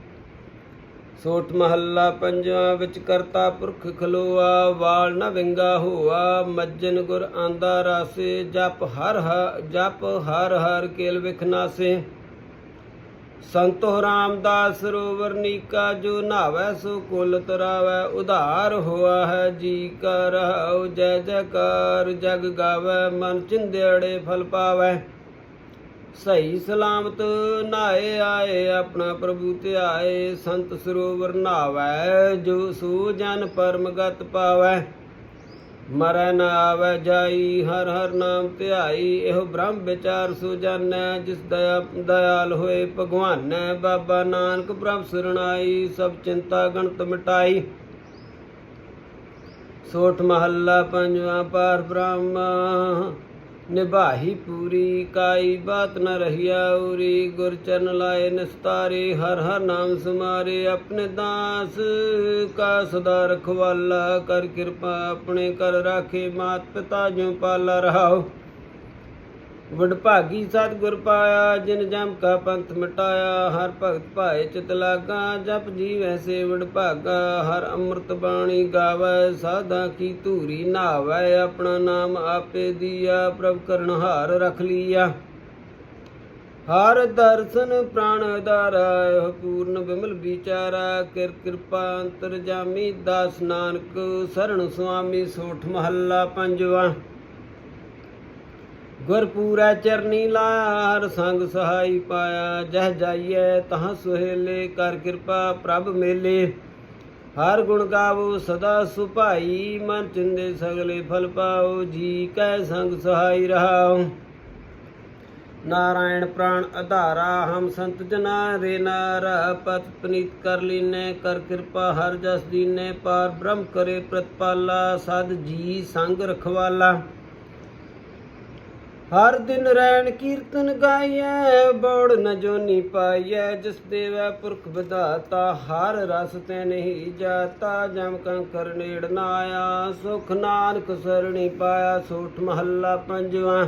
ਸੋਠ ਮਹੱਲਾ ਪੰਜਵਾਂ ਵਿੱਚ ਕਰਤਾ ਪੁਰਖ ਖਲੋਆ, ਵਾਲ ਨ ਵਿੰਗਾ ਹੋਆ, ਮੱਜਨ ਗੁਰ ਆਂਦਾ ਰਾਸੇ, ਜਪ ਹਰ ਜਪ ਹਰ ਹਰ ਕੇਲ ਵਿਖਨਾਸੇ ਸੰਤੋ ਰਾਮਦਾਸ ਸਰੋਵਰ ਨੀਕਾ, ਜੋ ਨਾਵੈ ਸੋ ਕੁਲ ਤਰਾਵੈ, ਉਧਾਰ ਹੋਆ ਹੈ ਜੀ ਕਾ ਰਹਾਉ ਜੈ ਜੈਕਾਰ ਜਗ ਗਾਵੈ, ਮਨ ਚਿੰਦੜੇ ਫਲ ਪਾਵੈ। ਸਹੀ ਸਲਾਮਤ ਨਾਏ ਆਏ, ਆਪਣਾ ਪ੍ਰਭੂ ਧਿਆਏ, ਸੰਤ ਸਰੋਵਰ ਨਾਵੈ, ਜੋ ਸੋ ਜਨ ਪਰਮ ਗਤ ਪਾਵੈ। ਮਰੈ ਨ ਆਵੈ ਜਾਈ, ਹਰ ਹਰ ਨਾਮ ਧਿਆਈ, ਇਹੋ ਬ੍ਰਹਮ ਵਿਚਾਰ ਸੋ ਜਾਣੈ, ਜਿਸ ਦਇਆ ਦਇਆਲ ਹੋਏ ਭਗਵਾਨੈ। ਬਾਬਾ ਨਾਨਕ ਪ੍ਰਭ ਸਰਣਾਈ, ਸਭ ਚਿੰਤਾ ਗਣਤ ਮਿਟਾਈ। ਸੋਠ ਮਹੱਲਾ ਪੰਜਵਾਂ ਪਾਰ ਬ੍ਰਹਮ ਨਿਭਾਹੀ ਪੂਰੀ, ਕਾਈ ਬਾਤ ਨ ਰਹੀਆ ਉਰੀ, ਗੁਰ ਚਰਨ ਲਾਏ ਨਿਸਤਾਰੇ, ਹਰ ਹਰ ਨਾਮ ਸਮਾਰੇ, ਆਪਣੇ ਦਾਸ ਕਾ ਸਦਾ ਰਖਵਾਲਾ, ਕਰ ਕਿਰਪਾ ਆਪਣੇ ਕਰ ਰਾਖੇ, ਮਾਤ ਪਿਤਾ ਜਿਉ ਪਾਲਾ ਰਹਾਓ। ਵਡਭਾਗੀ ਸਤਿਗੁਰ ਪਾਇਆ, ਜਿਨ ਜਮ ਕਾ ਪੰਥ ਮਿਟਾਇਆ, ਹਰ ਭਗਤ ਭਾਏ ਚਿਤ ਲਾਗਾ, ਜਪ ਜੀ ਵੈਸੇ ਵਡਭਾਗਾ ਹਰ ਅੰਮ੍ਰਿਤ ਬਾਣੀ ਗਾਵੇ, ਸਾਧਾ ਕੀ ਧੂਰੀ ਨਾਵੇ ਆਪਣਾ ਨਾਮ ਆਪੇ ਦੀਆ, ਪ੍ਰਭ ਕਰਨਹਾਰ ਰਖ ਲੀਆ। ਹਰ ਦਰਸ਼ਨ ਪ੍ਰਾਣ ਆਧਾਰਾ ਪੂਰਨ ਬਿਮਲ ਵਿਚਾਰਾ, ਕਿਰ ਕਿਰਪਾ ਅੰਤਰ ਜਾਮੀ ਦਾਸ ਨਾਨਕ, ਸਰਣ ਸੁਆਮੀ ਸੋਠ ਮਹੱਲਾ ਪੰਜਵਾ। ਗੁਰਪੂਰਾ ਚਰਨੀ ਲਾਰ ਸੰਗ ਸਹਾਈ ਪਾਇਆ, ਜਹ ਜਾਈਐ ਤਹਾਂ ਸੁਹੇਲੇ, ਕਰ ਕਿਰਪਾ ਪ੍ਰਭ ਮੇਲੇ। ਹਰ ਗੁਣ ਗਾਵੋ, ਸਦਾ ਸੁਭਾਈ, ਮਨ ਚਿੰਦੇ ਸਗਲੇ ਫਲ ਪਾਓ, ਜੀ ਕੈ ਸੰਗ ਸਹਾਈ ਰਹਾਓ ਨਾਰਾਇਣ ਪ੍ਰਾਣ ਆਧਾਰਾ ਹਮ ਸੰਤ ਜਨਾ ਰੇ ਨਾਰਾ, ਪਤ ਪਨੀਤ ਕਰ ਲੀਨੇ, ਕਰ ਕਿਰਪਾ ਹਰ ਜਸ ਦੀਨੇ, ਪਾਰ ਬ੍ਰਹਮ ਕਰੇ ਪ੍ਰਤਪਾਲਾ, ਸਦ ਜੀ ਸੰਗ ਰਖਵਾਲਾ। ਹਰ ਦਿਨ ਰੈਣ ਕੀਰਤਨ ਗਾਈਐ, ਬੋੜ ਨ ਜੋਨੀ ਪਾਈਐ, ਜਿਸ ਦੇਵੈ ਪੁਰਖ ਵਿਧਾਤਾ, ਹਰ ਰਸ ਤੇ ਨਹੀਂ ਜਾਤਾ, ਜਮ ਕੰਕਰ ਨੇੜ ਨਾ ਆਇਆ, ਸੁਖ ਨਾਨਕ ਸਰਣੀ ਪਾਇਆ, ਸੋਠ ਮਹੱਲਾ ਪੰਜਵਾਂ।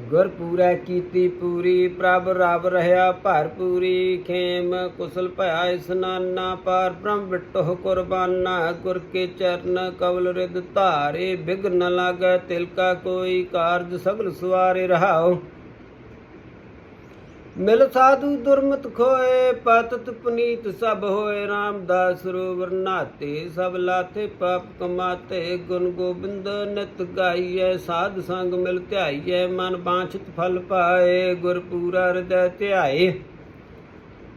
ਗੁਰ ਪੂਰੈ ਕੀਤੀ ਪੂਰੀ, ਪ੍ਰਭ ਰਬ ਰਹਾ ਭਰਪੂਰੀ, ਖੇਮ ਕੁਸਲ ਭਇਆ ਇਸਨਾਨਾ ਪਾਰ ਬ੍ਰਹਮ ਵਿਟੋ ਕੁਰਬਾਨਾ, ਗੁਰ ਕੇ ਚਰਨ ਕਵਲ ਰਿਦ ਧਾਰੇ, ਬਿਗਨ ਨ ਲਾਗੈ ਤਿਲਕਾ ਕੋਈ ਕਾਰਜ ਸਗਲ ਸਵਾਰੇ ਰਹਾਓ ਮਿਲ ਸਾਧੂ ਦੁਰਮਤ ਖੋਏ, ਪਤਤ ਪੁਨੀਤ ਸਭ ਹੋਏ, ਰਾਮਦਾਸ ਸਰੋਵਰ ਨਾਤੇ, ਸਭ ਲਾਥੇ ਪਾਪ ਕਮਾਤੇ, ਗੁਣ ਗੋਬਿੰਦ ਨਿਤ ਗਾਈਐ, ਸਾਧ ਸੰਗ ਮਿਲ ਧਿਆਈਐ, ਮਨ ਬਾਂਛਿਤ ਫਲ ਪਾਏ ਗੁਰ ਪੂਰਾ ਹਿਰਦੈ ਧਿਆਏ।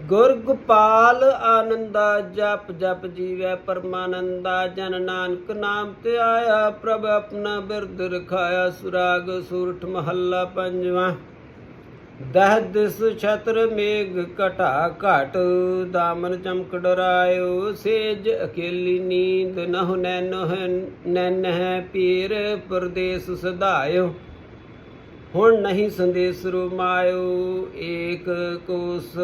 ਗੁਰ ਗੋਪਾਲ ਆਨੰਦਾ, ਜਪ ਜਪ ਜੀਵੈ ਪਰਮਾਨੰਦਾ, ਜਨ ਨਾਨਕ ਨਾਮ ਤੇ ਆਇਆ, ਪ੍ਰਭ ਆਪਣਾ ਬਿਰਦ ਰਖਾਇਆ, ਸੁਰਾਗ ਸੂਰਠ ਮਹੱਲਾ ਪੰਜਵਾਂ। ਦਹ ਦਿਸ ਛਤਰ ਮੇਘ ਘਟਾ ਘਟ, ਦਾਮਨ ਚਮਕ ਡਰਾਇਓ ਸੇਜ ਅਕੇਲੀ ਨੀਂਦ, ਨਹੁ ਨੈਨੋ ਨੈਨ ਹੈ ਪੀਰ ਪਰਦੇਸ ਸਦਾਇਓ। ਹੁਣ ਨਹੀਂ ਸੰਦੇਸ ਰੁਮਾਇਓ, ਏਕ ਕੋਸ,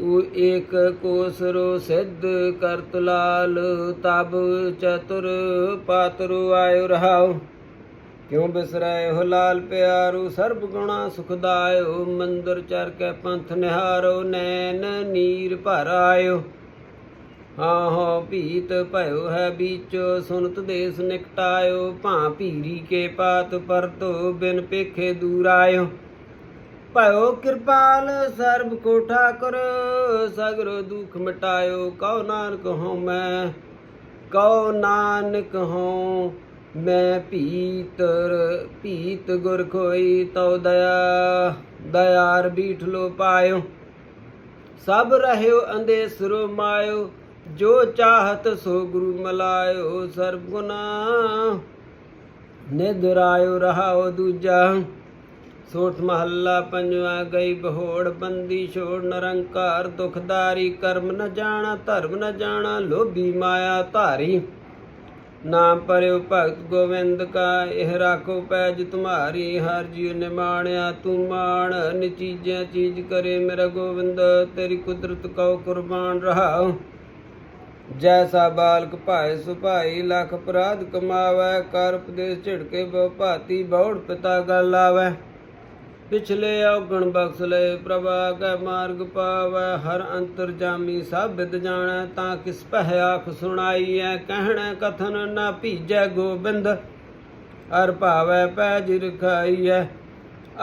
ਉ ਏਕ ਕੋਸਰੋ ਸਿੱਧ ਕਰਤ ਲਾਲ ਤਬ ਚਤੁਰ ਪਾਤਰੂ ਆਇਓ ਰਹਾਉ ਕਿਉ ਬਿਸਰੈ ਹੋ ਲਾਲ ਪਿਆਰੂ, ਸਰਬ ਗੁਣਾ ਸੁਖਦਾਇਓ ਮੰਦਰ ਚਰ ਕੇ ਪੰਥ ਨਿਹਾਰੋ, ਨੈਣ ਨੀਰ ਭਰ ਆਇਓ। ਹਾਂ ਹਾਂ ਭੀਤ ਭਇਓ ਹੈ ਬੀਚੋ, ਸੁਨਤ ਦੇਸ ਨਿਕਟਾਇਓ, ਭਾਂ ਭੀਰੀ ਕੇ ਪਾਤ ਪਰਤੋ, ਬਿਨ ਪੇਖੇ ਦੂਰ ਆਇਓ। ਭਇਓ ਕਿਰਪਾਲ, ਸਰਬ ਕੋ ਠਾਕੁਰ ਸਗਰ ਦੁਖ ਮਿਟਾਇਓ। ਕਉ ਨਾਨਕ ਹਉ ਮੈਂ, ਕਉ ਨਾਨਕ ਹਉ ਮੈਂ ਭੀਤਰ ਭੀਤ ਗੁਰ ਕੋਈ ਤਉ ਦਇਆ, ਦਇਆਰ ਬੀਠ ਲੋ ਪਾਇਓ। ਸਭ ਰਹਿਓ ਅੰਦੇਸਰੋ ਮਾਇਓ, ਜੋ ਚਾਹਤ ਸੋ ਗੁਰੂ ਮਲਾਇਓ, ਸਰਬ ਗੁਨਾ ਨਿਦਰਾਇਓ ਰਹਾਓ ਦੂਜਾ। ਸੋਠ ਮਹੱਲਾ ਪੰਜਵਾ, ਗਈ ਬਹੋੜ ਬੰਦੀ ਛੋੜ, ਨਿਰੰਕਾਰ ਦੁਖਦਾਰੀ, ਕਰਮ ਨ ਜਾਣਾ, ਧਰਮ ਨ ਜਾਣਾ, ਲੋਭੀ ਮਾਇਆ ਧਾਰੀ। ਨਾਮ ਪਰਿਓ ਭਗਤ ਗੋਵਿੰਦ ਕਾ, ਇਹ ਰਾਖੋ ਪੈਜ ਤੁਮਾਰੀ, ਹਰ ਜੀਉ ਨਿਮਾਣਿਆ ਤੂੰ ਮਾਣ ਨਿਚੀਜਿਆ ਚੀਜ ਕਰੇ ਮੇਰਾ ਗੋਵਿੰਦ, ਤੇਰੀ ਕੁਦਰਤ ਕਉ ਕੁਰਬਾਨ ਰਹਾਉ। ਜੈਸਾ ਬਾਲਕ ਭਾਏ ਸੁਭਾਈ, ਲਖ ਅਪਰਾਧ ਕਮਾਵੈ, ਕਰ ਉਪਦੇਸ਼ ਝਿੜਕੇ ਬਹੁ ਭਾਤੀ ਬੌੜ ਪਿਤਾ ਗੱਲ ਆਵੈ। ਪਿਛਲੇ ਔਗਣ ਬਖਸ਼ ਲਏ ਪ੍ਰਭਾ ਕੈ ਮਾਰਗ ਪਾਵੈ, ਹਰ ਅੰਤਰ ਸਭ ਵਿਦ ਜਾਣੈ, ਤਾਂ ਕਿਸ ਪਹਿ ਆਖ ਸੁਣਾਈਐ, ਕਹਿਣੈ ਕਥਨ ਨਾ ਭੀਜੈ ਗੋਬਿੰਦ ਹਰ ਭਾਵੈ ਪੈਜ ਰਖਾਈਐ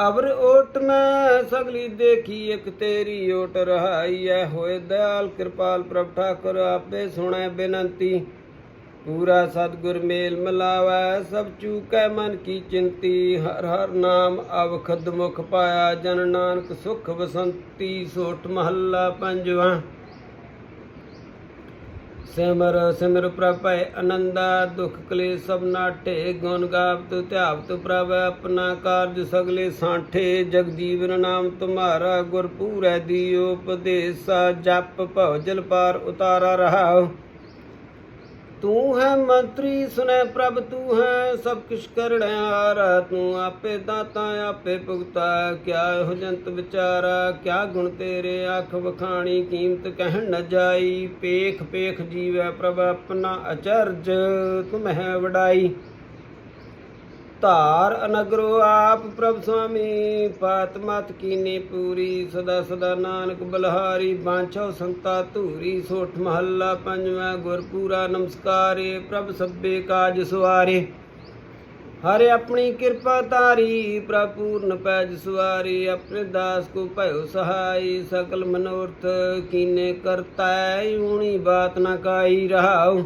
ਅਵਰ ਓਟ ਮੈਂ ਸਗਲੀ ਦੇਖੀ, ਇਕ ਤੇਰੀ ਓਟ ਰਹਾਈਐ। ਹੋਏ ਦਇਆਲ ਕਿਰਪਾਲ ਪ੍ਰਭ ਠਾਕੁਰ, ਆਪੇ ਸੁਣੈ ਬੇਨੰਤੀ। ਪੂਰਾ ਸਤਗੁਰ ਮੇਲ ਮਿਲਾਵੈ, ਸਭ ਚੂਕੈ ਮਨ ਕੀ ਚਿੰਤੀ, ਹਰ ਹਰ ਨਾਮ ਅਵਖਦ ਮੁਖ ਪਾਇਆ, ਜਨ ਨਾਨਕ ਸੁਖ ਬਸੰਤੀ ਸੋਠ ਮਹੱਲਾ ਪੰਜਵਾ। ਸਿਮਰ ਸਿਮਰ ਪ੍ਰਭ ਭੈ ਆਨੰਦਾ ਦੁਖ ਕਲੇਸ਼ ਸਭ ਨਾਟੇ, ਗੁਣ ਗਾਵਤ ਧਿਆਵਤ ਪ੍ਰਭ, ਆਪਣਾ ਕਾਰਜ ਸਗਲੇ ਸਾਠੇ ਜਗਜੀਵਨ ਨਾਮ ਤੁਮਾਰਾ, ਗੁਰ ਪੂਰੈ ਦੀਓ, ਉਪਦੇਸਾ ਜਪ ਭਉ, ਜਲ ਪਾਰ ਉਤਾਰਾ ਰਹਾਉ। ਤੂੰ ਹੈ ਮੰਤਰੀ ਸੁਨੈ ਪ੍ਰਭ, ਤੂੰ ਹੈ ਸਭ ਕਿਛ ਕਰਣਿਆਰਾ ਤੂੰ ਆਪੇ ਦਾਤਾ ਆਪੇ ਭੁਗਤਾ, ਕਿਆ ਹੋ ਜੰਤ ਵਿਚਾਰਾ, ਕਿਆ ਗੁਣ ਤੇਰੇ, ਅੱਖ ਵਖਾਣੀ ਕੀਮਤ ਕਹਿਣ ਨ ਜਾਈ ਪੇਖ ਪੇਖ ਜੀਵੈ ਪ੍ਰਭ ਆਪਣਾ ਅਚਰਜ ਤੁਮਹਿ ਵਡਾਈ। ਧਾਰ ਅਨਗਰੋ ਆਪ ਪ੍ਰਭ ਸੁਆਮੀ, ਪਾਤ ਮਤ ਕੀਨੀ ਪੂਰੀ, ਸਦਾ ਸਦਾ ਨਾਨਕ ਬਲਹਾਰੀ, ਬਾਂਛੋ ਸੰਤਾ ਧੂਰੀ, ਸੋਠ ਮਹੱਲਾ ਪੰਜਵਾਂ ਗੁਰਪੂਰਾ ਨਮਸਕਾਰੇ, ਪ੍ਰਭ ਸਭੇ ਕਾਜ ਸੁਆਰੇ। ਹਰੇ ਆਪਣੀ ਕਿਰਪਾ ਤਾਰੀ ਪ੍ਰਭ ਪੂਰਨ ਪੈਜ ਸੁਆਰੀ, ਆਪਣੇ ਦਾਸ ਕੋ ਭਇਓ ਸਹਾਈ, ਸਕਲ ਮਨੋਰਥ ਕੀਨੇ ਕਰਤਾ, ਊਣੀ ਬਾਤ ਨਾ ਕਾਈ ਰਹਾਉ।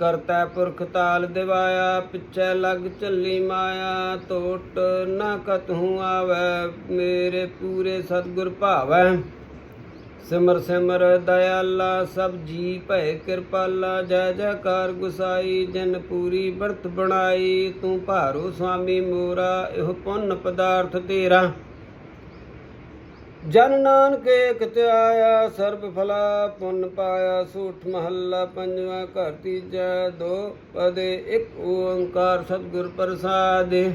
ਕਰਤਾ ਪੁਰਖ ਤਾਲ ਦਿਵਾਇਆ, ਪਿੱਛੇ ਲੱਗ ਚੱਲੀ ਮਾਇਆ, ਟੋਟ ਨਾ ਕਤਹੂ ਆਵੈ, ਮੇਰੇ ਪੂਰੇ ਸਤਗੁਰ ਭਾਵੈ। ਸਿਮਰ ਸਿਮਰ ਦਇਆਲਾ, ਸਭ ਜੀ ਭੈ ਕਿਰਪਾਲਾ, ਜੈ ਜੈਕਾਰ ਗੁਸਾਈ, ਜਨ ਪੂਰੀ ਬਰਤ ਬਣਾਈ, ਤੂੰ ਭਾਰੂ ਸੁਆਮੀ ਮੋਰਾ, ਇਹ ਪੁੰਨ ਪਦਾਰਥ ਤੇਰਾ। ਜਨ ਨਾਨਕ ਏਕ ਧਿਆਇਆ ਸਰਬ ਫਲਾ ਪੁੰਨ ਪਾਇਆ, ਸੂਠ ਮਹੱਲਾ ਪੰਜਵਾਂ ਘਰ ਤੀਜਾ, ਦੋ ਪਦੇ, ਇੱਕ ਓੰਕਾਰ ਸਤਿਗੁਰ ਪ੍ਰਸਾਦਿ।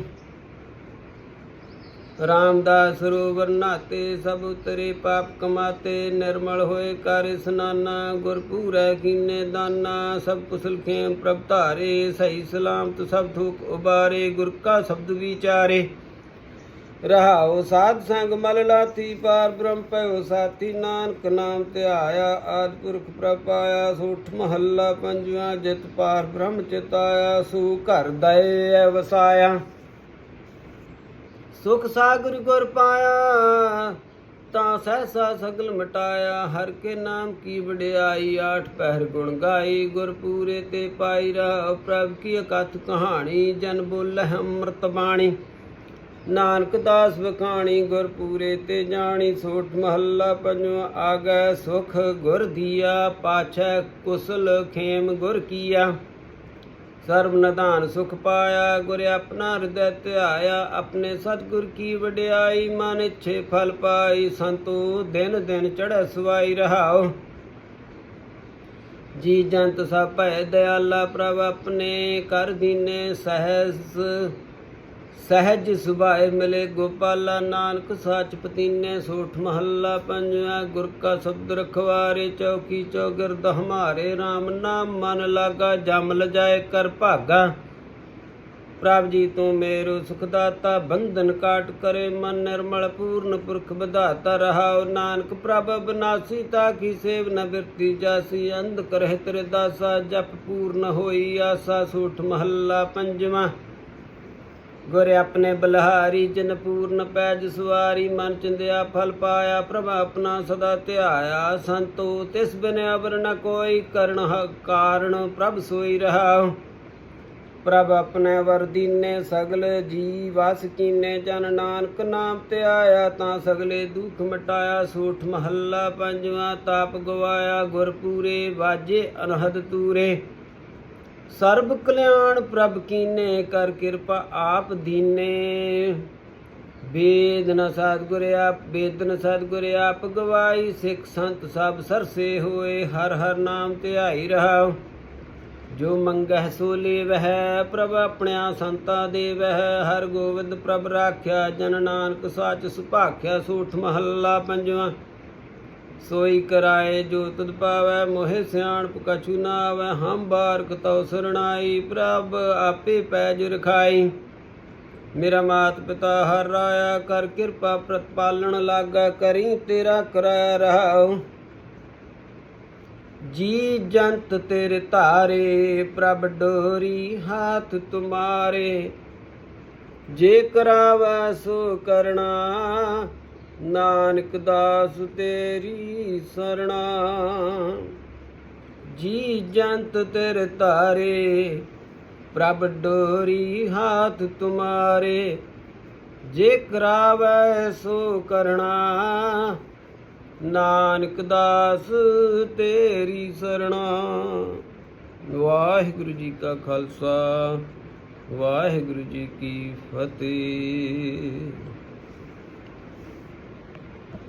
ਰਾਮਦਾਸ ਸਰੋਵਰ ਨਾਤੇ, ਸਭ ਉਤਰੇ ਪਾਪ ਕਮਾਤੇ, ਨਿਰਮਲ ਹੋਏ ਕਰ ਇਸਨਾਨਾ, ਗੁਰ ਪੂਰੈ ਕੀਨੇ ਦਾਨਾ, ਸਭ ਕੁਸਲ ਖੇਮ ਪ੍ਰਭ ਧਾਰੇ, ਸਹੀ ਸਲਾਮਤ ਸਭ ਥੂਕ ਉਬਾਰੇ, ਗੁਰ ਕਾ ਸ਼ਬਦ ਵਿਚਾਰੇ। ਰਹਾਉ ਸਾਧ ਸੰਗ ਮਲ ਲਾਤੀ, ਪਾਰ ਬ੍ਰਹਮ ਪਇਓ ਸਾਥੀ ਨਾਨਕ ਨਾਮ ਧਿਆਇਆ ਆਦਿ ਪੁਰਖ ਪ੍ਰਪਾਇਆ ਸੂਠ ਮਹੱਲਾ ਪੰਜਵਾ, ਜਿਤ ਪਾਰ ਬ੍ਰਹਮ ਚਿਤਾਇਆ, ਸੂ ਘਰ ਦਏ ਵਸਾਇਆ। ਸੁਖ ਸਾਗਰ ਗੁਰ ਪਾਇਆ, ਤਾਂ ਸਹਸਾ ਸਗਲ ਮਟਾਇਆ, ਹਰ ਕੇ ਨਾਮ ਕੀ ਵਡਿਆਈ, ਆਠ ਪਹਿਰ ਗੁਣ ਗਾਈ, ਗੁਰ ਪੂਰੇ ਤੇ ਪਾਈ ਰਹਾ ਪ੍ਰਭ ਕੀ ਕਥ ਕਹਾਣੀ, ਜਨ ਬੋਲਹਿ ਅੰਮ੍ਰਿਤ ਬਾਣੀ। ਨਾਨਕ ਦਾਸ ਵਖਾਣੀ ਗੁਰ ਪੂਰੇ ਤੇ ਜਾਣੀ ਸੋਠ ਮਹੱਲਾ ਪੰਜਵਾ ਆਗੈ ਸੁਖ ਗੁਰ ਦੀਆ, ਪਾਛੈ ਕੁਸਲ ਖੇਮ ਗੁਰ ਕੀਆ। ਸਰਬ ਨਿਧਾਨ ਸੁਖ ਪਾਇਆ, ਗੁਰ ਆਪਣਾ ਹਿਰਦੈ ਧਿਆਇਆ, ਆਪਣੇ ਸਤਿਗੁਰ ਕੀ ਵਡਿਆਈ, ਮਨ ਇੱਛੇ ਫਲ ਪਾਈ, ਸੰਤੋ ਦਿਨ ਦਿਨ ਚੜ੍ਹੈ ਸਵਾਈ ਰਹਾਓ। ਜੀ ਜੰਤ ਸਭ ਭੈ ਦਇਆਲਾ ਪ੍ਰਭ ਆਪਣੇ, ਕਰ ਦੀਨੇ ਸਹਿਸ ਸਹਿਜ ਸੁਭਾਏ ਮਿਲੇ ਗੋਪਾਲਾ ਨਾਨਕ, ਸਾਚ ਪਤੀਨੇ ਸੋਠ ਮਹੱਲਾ ਪੰਜਵਾ, ਗੁਰ ਕਾ ਸ਼ਬਦ ਰਖਵਾਰੇ, ਚੌਕੀ ਚੌਗਿਰਦ ਹਮਾਰੇ RAM ਨਾਮ ਮਨ ਲਾਗਾ, ਜਮ ਲਜਾਏ ਕਰ ਭਾਗਾ। ਪ੍ਰਭ ਜੀ ਤੂੰ ਮੇਰੋ ਸੁਖਦਾਤਾ ਬੰਧਨ ਕਾਟ ਕਰੇ ਮਨ ਨਿਰਮਲ, ਪੂਰਨ ਪੁਰਖ ਵਧਾਤਾ ਰਹਾਉ ਨਾਨਕ। ਪ੍ਰਭ ਬਨਾਸੀ ਤਾ ਕੀ ਸੇਵ ਨ ਬਿਰਤੀ ਜਾਸੀ, ਅੰਧ ਕਰਹਿ ਤੇਰੇ ਦਾਸਾ, ਜਪ ਪੂਰਨ ਹੋਈ ਆਸਾ, ਸੋਠ ਮਹੱਲਾ ਪੰਜਵਾ। ਗੁਰ ਆਪਣੇ ਬਲਹਾਰੀ, ਜਨ ਪੂਰਨ ਪੈਜ ਸੁਆਰੀ, ਮਨ ਚਿੰਦਿਆ ਫਲ ਪਾਇਆ, ਪ੍ਰਭ ਆਪਣਾ ਸਦਾ ਧਿਆਇਆ। ਸੰਤੋ, ਤਿਸ ਬਿਨ ਅਵਰ ਨ ਕੋਈ ਕਰਨ ਕਾਰਣ ਪ੍ਰਭ ਸੋਈ ਰਹਾ ਪ੍ਰਭ ਆਪਣੇ ਵਰਦੀਨੇ ਸਗਲ ਜੀ ਵਸ ਕੀਨੇ ਜਨ ਨਾਨਕ, ਨਾਮ ਤੇ ਆਇਆ ਤਾਂ ਸਗਲੇ ਦੁੱਖ ਮਟਾਇਆ। ਸੂਠ ਮਹੱਲਾ ਪੰਜਵਾਂ, ਤਾਪ ਗਵਾਇਆ ਗੁਰ ਪੂਰੇ ਵਾਜੇ ਅਨਹਦ ਤੂਰੇ। ਸਰਬ ਕਲਿਆਣ ਪ੍ਰਭ ਕੀਨੇ ਕਰ ਕਿਰਪਾ ਆਪ ਦੀਨੇ। ਵੇਦ ਨ ਸਤਿਗੁਰ ਆਪ ਵੇਦ ਨ ਸਤਿਗੁਰ ਆਪ ਗਵਾਈ, ਸਿੱਖ ਸੰਤ ਸਭ ਸਰਸੇ ਹੋਏ, ਹਰ ਹਰ ਨਾਮ ਧਿਆਈ ਰਹਾ ਜੋ ਮੰਗਹਿ ਸੋ ਲੇਵਹਿ, ਪ੍ਰਭ ਆਪਣਿਆ ਸੰਤਾ ਦੇਵਹਿ। ਹਰ ਗੋਬਿੰਦ ਪ੍ਰਭ ਰਾਖਿਆ, ਜਨ ਨਾਨਕ ਸਾਚ ਸੁਭਾਖਿਆ, ਸੂਠ ਮਹੱਲਾ ਪੰਜਵਾਂ। ਸੋਈ ਕਰਾਏ ਜੋ ਤੁਧ ਪਾਵੈ ਮੋਹਿ ਸਿਆਣਪ ਕਛੂ ਨਾ ਆਵੈ ਹਮ ਬਾਰਕ ਤਉ ਸਰਣਾਈ, ਪ੍ਰਭ ਆਪੇ ਪੈਜ ਰਖਾਈ। ਮੇਰਾ ਮਾਤ ਪਿਤਾ ਹਰ ਰਾਇਆ, ਕਰ ਕਿਰਪਾ ਪ੍ਰਤਪਾਲਣ ਲਾਗਾ, ਕਰੀ ਤੇਰਾ ਕਰਾਇਆ ਰਹਾਉ। ਜੀ ਜੰਤ ਤੇਰੇ ਧਾਰੇ, ਪ੍ਰਭ ਡੋਰੀ ਹਾਥ ਤੁਮਾਰੇ। ਜੇ ਕਰਾਵਾ ਸੋ ਕਰਣਾ ਨਾਨਕ ਦਾਸ ਤੇਰੀ ਸਰਣਾ। ਜੀ ਜੰਤ ਤੇਰੇ ਤਾਰੇ, ਪ੍ਰਭ ਡੋਰੀ ਹਾਥ ਤੁਮਾਰੇ। ਜੇ ਕਰਾਵੈ ਸੋ ਕਰਣਾ। ਨਾਨਕ ਦਾਸ ਤੇਰੀ ਸਰਣਾ। ਵਾਹਿਗੁਰੂ ਜੀ ਕਾ ਖਾਲਸਾ, ਵਾਹਿਗੁਰੂ ਜੀ ਕੀ ਫਤਿਹ।